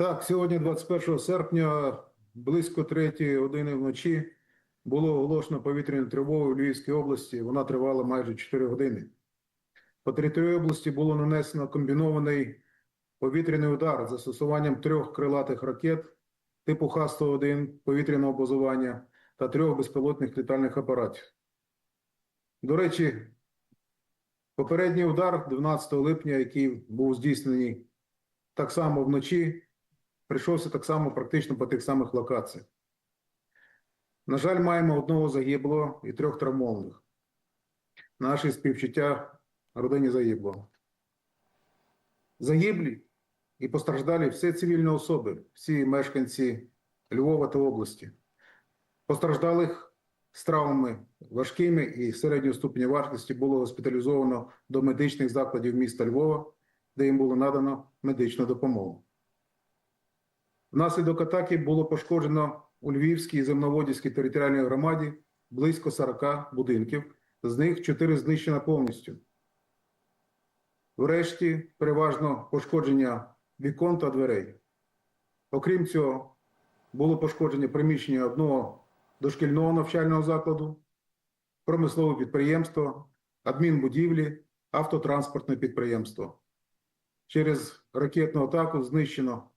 Так, сьогодні, 21 серпня, близько 3 години вночі, було оголошено повітряну тривогу в Львівській області. Вона тривала майже 4 години. По території області було нанесено комбінований повітряний удар з застосуванням трьох крилатих ракет типу Х-101 повітряного базування та трьох безпілотних літальних апаратів. До речі, попередній удар 12 липня, який був здійснений так само вночі, прийшовся так само практично по тих самих локаціях. На жаль, маємо одного загиблого і трьох травмованих. Наші співчуття родині загиблого. Загиблі і постраждалі всі цивільні особи, всі мешканці Львова та області. Постраждалих з травмами важкими і середнього ступеня важкості було госпіталізовано до медичних закладів міста Львова, де їм було надано медичну допомогу. Внаслідок атаки було пошкоджено у Львівській і Земноводівській територіальній громаді близько 40 будинків, з них 4 знищено повністю. Врешті переважно пошкодження вікон та дверей. Окрім цього, було пошкодження приміщення одного дошкільного навчального закладу, промислове підприємство, адмінбудівлі, автотранспортне підприємство. Через ракетну атаку знищено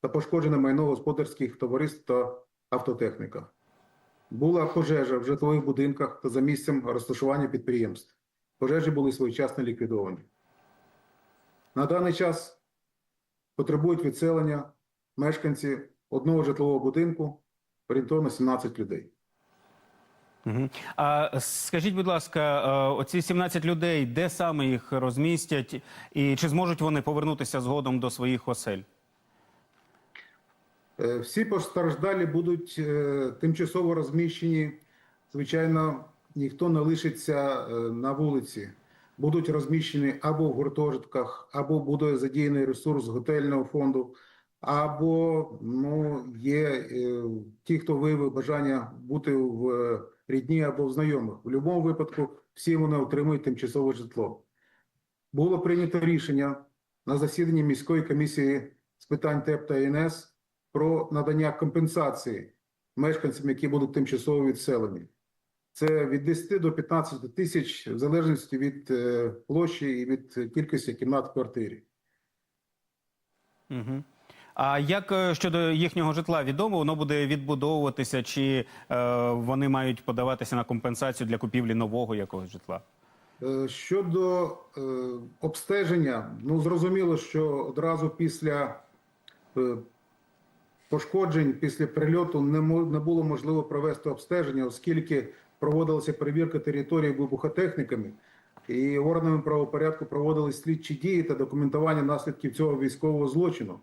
та пошкоджено майно господарських товариств та автотехніка. Була пожежа в житлових будинках та за місцем розташування підприємств. Пожежі були своєчасно ліквідовані. На даний час потребують відселення мешканці одного житлового будинку орієнтовно 17 людей. Угу. А скажіть, будь ласка, е, оці 17 людей, де саме їх розмістять, і чи зможуть вони повернутися згодом до своїх осель? Е, Всі постраждалі будуть е, тимчасово розміщені. Звичайно, ніхто не лишиться е, на вулиці. Будуть розміщені або в гуртожитках, або буде задіяний ресурс готельного фонду, або ну, є ті, хто виявив бажання бути в рідні або в знайомих. В будь-якому випадку всі вони отримують тимчасове житло. Було прийнято рішення на засіданні міської комісії з питань ТЕП та ІНС про надання компенсації мешканцям, які будуть тимчасово відселені. Це від 10 до 15 тисяч, в залежності від е, площі і від кількості кімнат в квартирі. Угу. А як е, щодо їхнього житла відомо, воно буде відбудовуватися, чи е, вони мають подаватися на компенсацію для купівлі нового якогось житла? Е, Щодо е, обстеження, ну зрозуміло, що одразу після е, пошкоджень, після прильоту не, було можливо провести обстеження, оскільки проводилася перевірка території вибухотехніками, і органами правопорядку проводились слідчі дії та документування наслідків цього військового злочину.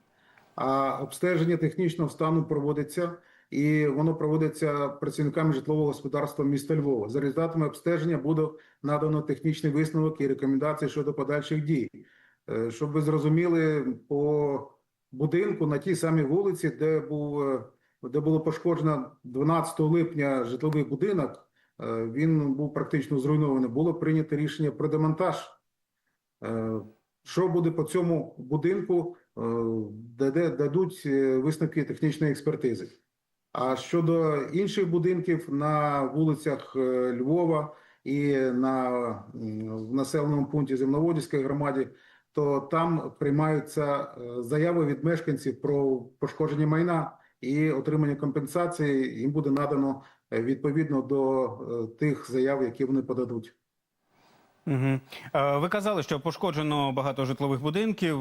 А обстеження технічного стану проводиться, і воно проводиться працівниками житлового господарства міста Львова. За результатами обстеження буде надано технічний висновок і рекомендації щодо подальших дій. Е, Щоб ви зрозуміли, по будинку на тій самій вулиці, де був е, де було пошкоджено 12 липня житловий будинок, е, він був практично зруйнований. Було прийнято рішення про демонтаж. Е, Що буде по цьому будинку, дадуть висновки технічної експертизи. А щодо інших будинків на вулицях Львова і на в населеному пункті Земноводівської громаді, то там приймаються е, заяви від мешканців про пошкодження майна і отримання компенсації. Їм буде надано е, відповідно до е, тих заяв, які вони подадуть. Угу. Ви казали, що пошкоджено багато житлових будинків,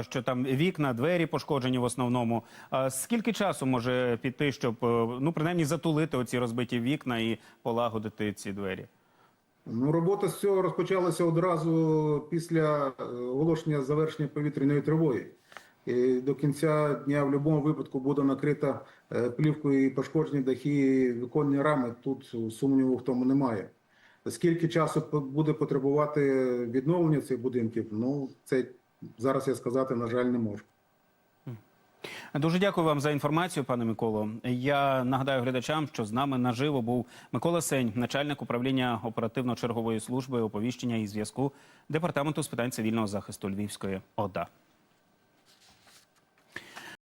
що там вікна, двері пошкоджені в основному. Скільки часу може піти, щоб ну принаймні затулити оці розбиті вікна і полагодити ці двері? Ну, робота з цього розпочалася одразу після е, оголошення завершення повітряної тривоги. І до кінця дня в будь-якому випадку буде накрита е, плівкою і пошкоджені дахи віконні рами. Тут сумніву в тому немає. Скільки часу буде потребувати відновлення цих будинків? Ну, це зараз я сказати, на жаль, не можу. Дуже дякую вам за інформацію, пане Миколо. Я нагадаю глядачам, що з нами наживо був Микола Сень, начальник управління оперативно-чергової служби оповіщення і зв'язку департаменту з питань цивільного захисту Львівської ОДА.